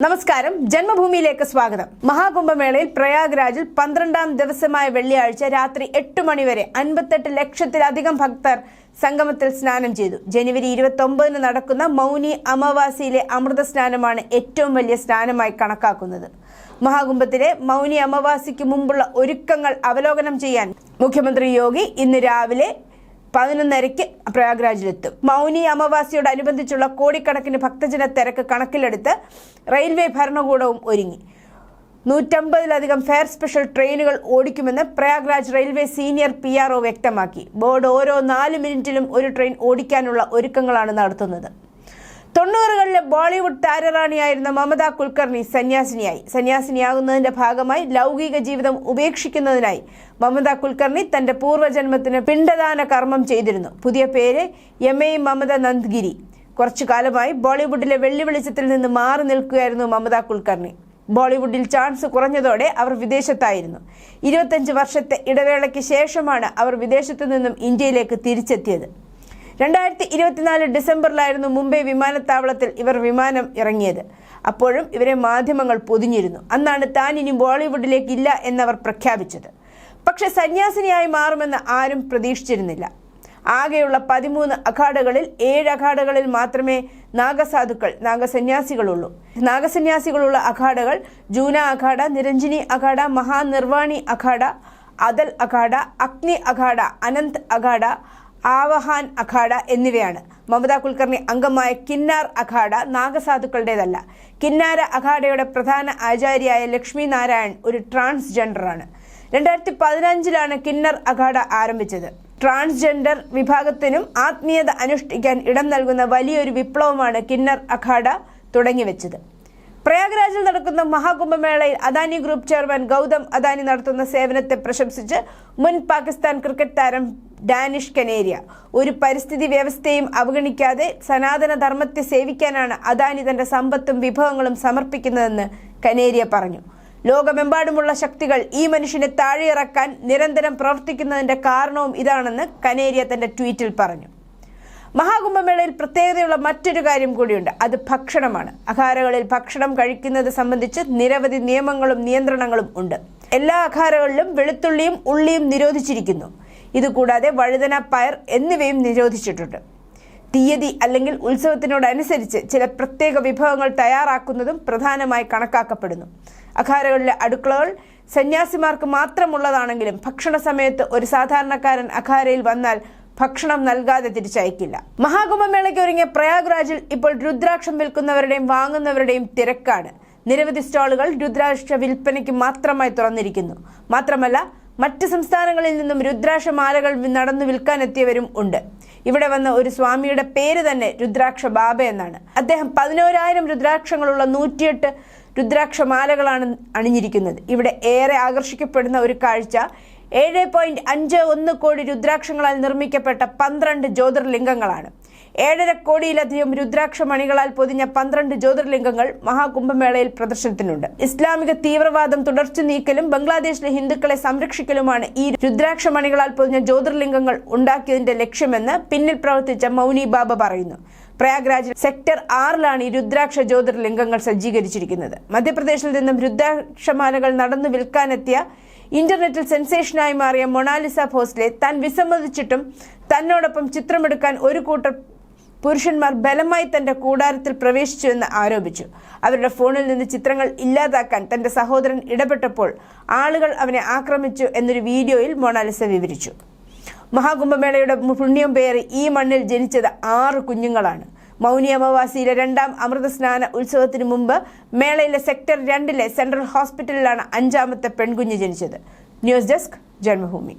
നമസ്കാരം. ജന്മഭൂമിയിലേക്ക് സ്വാഗതം. മഹാകുംഭമേളയിൽ പ്രയാഗ്രാജിൽ പന്ത്രണ്ടാം ദിവസമായ വെള്ളിയാഴ്ച രാത്രി എട്ട് മണിവരെ അൻപത്തെട്ട് ലക്ഷത്തിലധികം ഭക്തർ സംഗമത്തിൽ സ്നാനം ചെയ്തു. ജനുവരി ഇരുപത്തി ഒമ്പതിന് നടക്കുന്ന മൗനി അമാവാസിയിലെ അമൃത സ്നാനമാണ് ഏറ്റവും വലിയ സ്നാനമായി കണക്കാക്കുന്നത്. മഹാകുംഭത്തിലെ മൗനി അമാവാസിക്ക് മുമ്പുള്ള ഒരുക്കങ്ങൾ അവലോകനം ചെയ്യാൻ മുഖ്യമന്ത്രി യോഗി ഇന്ന് രാവിലെ പതിനൊന്നരയ്ക്ക് പ്രയാഗ്രാജിലെത്തും. മൗനി അമാവാസിയോടനുബന്ധിച്ചുള്ള കോടിക്കണക്കിന് ഭക്തജന തിരക്ക് കണക്കിലെടുത്ത് റെയിൽവേ ഭരണകൂടവും ഒരുങ്ങി. നൂറ്റമ്പതിലധികം ഫെയർ സ്പെഷ്യൽ ട്രെയിനുകൾ ഓടിക്കുമെന്ന് Prayagraj railway senior P R വ്യക്തമാക്കി. ബോർഡ് ഓരോ നാല് മിനിറ്റിലും ഒരു ട്രെയിൻ ഓടിക്കാനുള്ള ഒരുക്കങ്ങളാണ് നടത്തുന്നത്. തൊണ്ണൂറുകളിലെ ബോളിവുഡ് താരറാണിയായിരുന്ന മമത കുൽക്കർണി സന്യാസിനിയായി. സന്യാസിനിയാകുന്നതിന്റെ ഭാഗമായി ലൗകിക ജീവിതം ഉപേക്ഷിക്കുന്നതിനായി മമത കുൽക്കർണി തന്റെ പൂർവജന്മത്തിന് പിണ്ടദാന കർമ്മം ചെയ്തിരുന്നു. പുതിയ പേര് എം എ മമത നന്ദ്ഗിരി. കുറച്ചു കാലമായി ബോളിവുഡിലെ വെള്ളി വെളിച്ചത്തിൽ നിന്ന് മാറി നിൽക്കുകയായിരുന്നു മമത കുൽക്കർണി. ബോളിവുഡിൽ ചാൻസ് കുറഞ്ഞതോടെ അവർ വിദേശത്തായിരുന്നു. ഇരുപത്തഞ്ച് വർഷത്തെ ഇടവേളയ്ക്ക് ശേഷമാണ് അവർ വിദേശത്തു നിന്നും ഇന്ത്യയിലേക്ക് തിരിച്ചെത്തിയത്. രണ്ടായിരത്തി ഇരുപത്തിനാല് ഡിസംബറിലായിരുന്നു മുംബൈ വിമാനത്താവളത്തിൽ ഇവർ വിമാനം ഇറങ്ങിയത്. അപ്പോഴും ഇവരെ മാധ്യമങ്ങൾ പൊതിഞ്ഞിരുന്നു. അന്നാണ് താൻ ഇനി ബോളിവുഡിലേക്ക് ഇല്ല എന്നവർ പ്രഖ്യാപിച്ചത്. പക്ഷെ സന്യാസിനിയായി മാറുമെന്ന് ആരും പ്രതീക്ഷിച്ചിരുന്നില്ല. ആകെയുള്ള പതിമൂന്ന് അഖാഡകളിൽ ഏഴ് അഖാഡകളിൽ മാത്രമേ നാഗസാധുക്കൾ നാഗസന്യാസികളുള്ളൂ. നാഗസന്യാസികളുള്ള അഖാഡകൾ ജൂന അഖാഡ നിരഞ്ജിനി അഖാഡ മഹാനിർവാണി അഖാഡ അതൽ അഖാഡ അഗ്നി അഖാഡ അനന്ത് അഖാഡ ആവഹാൻ അഖാഡ എന്നിവയാണ്. മമത കുൽക്കർണി അംഗമായ കിന്നാർ അഖാഡ നാഗസാധുക്കളുടേതല്ല. കിന്നാര അഖാഡയുടെ പ്രധാന ആചാര്യയായ ലക്ഷ്മി നാരായൺ ഒരു ട്രാൻസ്ജെൻഡറാണ്. രണ്ടായിരത്തി പതിനഞ്ചിലാണ് കിന്നർ അഖാഡ ആരംഭിച്ചത്. ട്രാൻസ്ജെൻഡർ വിഭാഗത്തിനും ആത്മീയത അനുഷ്ഠിക്കാൻ ഇടം നൽകുന്ന വലിയൊരു വിപ്ലവമാണ് കിന്നർ അഖാഡ തുടങ്ങിവെച്ചത്. പ്രയാഗ്രാജിൽ നടക്കുന്ന മഹാകുംഭമേളയിൽ അദാനി ഗ്രൂപ്പ് ചെയർമാൻ ഗൗതം അദാനി നടത്തുന്ന സേവനത്തെ പ്രശംസിച്ച് മുൻ പാകിസ്ഥാൻ ക്രിക്കറ്റ് താരം ഡാനിഷ് കനേരിയ. ഒരു പരിസ്ഥിതി വ്യവസ്ഥയും അവഗണിക്കാതെ സനാതന ധർമ്മത്തെ സേവിക്കാനാണ് അദാനി തന്റെ സമ്പത്തും വിഭവങ്ങളും സമർപ്പിക്കുന്നതെന്ന് കനേരിയ പറഞ്ഞു. ലോകമെമ്പാടുമുള്ള ശക്തികൾ ഈ മനുഷ്യനെ താഴെയിറക്കാൻ നിരന്തരം പ്രവർത്തിക്കുന്നതിന്റെ കാരണവും ഇതാണെന്ന് കനേരിയ തന്റെ ട്വീറ്റിൽ പറഞ്ഞു. മഹാകുംഭമേളയിൽ പ്രത്യേകതയുള്ള മറ്റൊരു കാര്യം കൂടിയുണ്ട്. അത് ഭക്ഷണമാണ്. അഖാരകളിൽ ഭക്ഷണം കഴിക്കുന്നത് സംബന്ധിച്ച് നിരവധി നിയമങ്ങളും നിയന്ത്രണങ്ങളും ഉണ്ട്. എല്ലാ അഖാരകളിലും വെളുത്തുള്ളിയും ഉള്ളിയും നിരോധിച്ചിരിക്കുന്നു. ഇതുകൂടാതെ വഴുതന പയർ എന്നിവയും നിരോധിച്ചിട്ടുണ്ട്. തീയതി അല്ലെങ്കിൽ ഉത്സവത്തിനോടനുസരിച്ച് ചില പ്രത്യേക വിഭവങ്ങൾ തയ്യാറാക്കുന്നതും പ്രധാനമായി കണക്കാക്കപ്പെടുന്നു. അഖാരകളിലെ അടുക്കളകൾ സന്യാസിമാർക്ക് മാത്രമുള്ളതാണെങ്കിലും ഭക്ഷണ സമയത്ത് ഒരു സാധാരണക്കാരൻ അഖാരയിൽ വന്നാൽ ഭക്ഷണം നൽകാതെ തിരിച്ചയക്കില്ല. മഹാകുംഭമേളയ്ക്ക് ഒരുങ്ങിയ പ്രയാഗ്രാജിൽ ഇപ്പോൾ രുദ്രാക്ഷം വിൽക്കുന്നവരുടെയും വാങ്ങുന്നവരുടെയും തിരക്കാണ്. നിരവധി സ്റ്റാളുകൾ രുദ്രാക്ഷ വിൽപ്പനയ്ക്ക് മാത്രമായി തുറന്നിരിക്കുന്നു. മാത്രമല്ല മറ്റ് സംസ്ഥാനങ്ങളിൽ നിന്നും രുദ്രാക്ഷമാലകൾ നടന്നു വിൽക്കാനെത്തിയവരും ഉണ്ട്. ഇവിടെ വന്ന ഒരു സ്വാമിയുടെ പേര് തന്നെ രുദ്രാക്ഷ ബാബ എന്നാണ്. അദ്ദേഹം പതിനോരായിരം രുദ്രാക്ഷങ്ങളുള്ള നൂറ്റിയെട്ട് രുദ്രാക്ഷമാലകളാണ് അണിഞ്ഞിരിക്കുന്നത്. ഇവിടെ ഏറെ ആകർഷിക്കപ്പെടുന്ന ഒരു കാഴ്ച ഏഴ് പോയിന്റ് അഞ്ച് ഒന്ന് കോടി രുദ്രാക്ഷങ്ങളാൽ നിർമ്മിക്കപ്പെട്ട പന്ത്രണ്ട് ജ്യോതിർലിംഗങ്ങളാണ്. ഏഴര കോടിയിലധികം രുദ്രാക്ഷ മണികളാൽ പൊതിഞ്ഞ പന്ത്രണ്ട് ജ്യോതിർലിംഗങ്ങൾ മഹാകുംഭമേളയിൽ പ്രദർശനത്തിനുണ്ട്. ഇസ്ലാമിക തീവ്രവാദം തുടർച്ചു നീക്കലും ബംഗ്ലാദേശിലെ ഹിന്ദുക്കളെ സംരക്ഷിക്കലുമാണ് ഈ രുദ്രാക്ഷ മണികളാൽ പൊതിഞ്ഞ ജ്യോതിർലിംഗങ്ങൾ ഉണ്ടാക്കിയതിന്റെ ലക്ഷ്യമെന്ന് പിന്നിൽ പ്രവർത്തിച്ച മൗനി ബാബ പറയുന്നു. പ്രയാഗ്രാജ് സെക്ടർ ആറിലാണ് ഈ രുദ്രാക്ഷ ജ്യോതിർലിംഗങ്ങൾ സജ്ജീകരിച്ചിരിക്കുന്നത്. മധ്യപ്രദേശിൽ നിന്നും രുദ്രാക്ഷമാലകൾ നടന്നു വിൽക്കാനെത്തിയ ഇന്റർനെറ്റിൽ സെൻസേഷനായി മാറിയ മൊണാലിസ ഭോസ്ലെ താൻ വിസമ്മതിച്ചിട്ടും തന്നോടൊപ്പം ചിത്രമെടുക്കാൻ ഒരു കൂട്ടർ പുരുഷന്മാർ ബലമായി തന്റെ കൂടാരത്തിൽ പ്രവേശിച്ചുവെന്ന് ആരോപിച്ചു. അവരുടെ ഫോണിൽ നിന്ന് ചിത്രങ്ങൾ ഇല്ലാതാക്കാൻ തന്റെ സഹോദരൻ ഇടപെട്ടപ്പോൾ ആളുകൾ അവനെ ആക്രമിച്ചു എന്നൊരു വീഡിയോയിൽ മൊണാലിസ വിവരിച്ചു. മഹാകുംഭമേളയുടെ പുണ്യം പേറി ഈ മണ്ണിൽ ജനിച്ചത് ആറ് കുഞ്ഞുങ്ങളാണ്. മൗനി അമാവാസിയിലെ രണ്ടാം അമൃത സ്നാന ഉത്സവത്തിന് മുമ്പ് മേളയിലെ സെക്ടർ രണ്ടിലെ സെൻട്രൽ ഹോസ്പിറ്റലിലാണ് അഞ്ചാമത്തെ പെൺകുഞ്ഞ് ജനിച്ചത്. News desk Janmabhumi.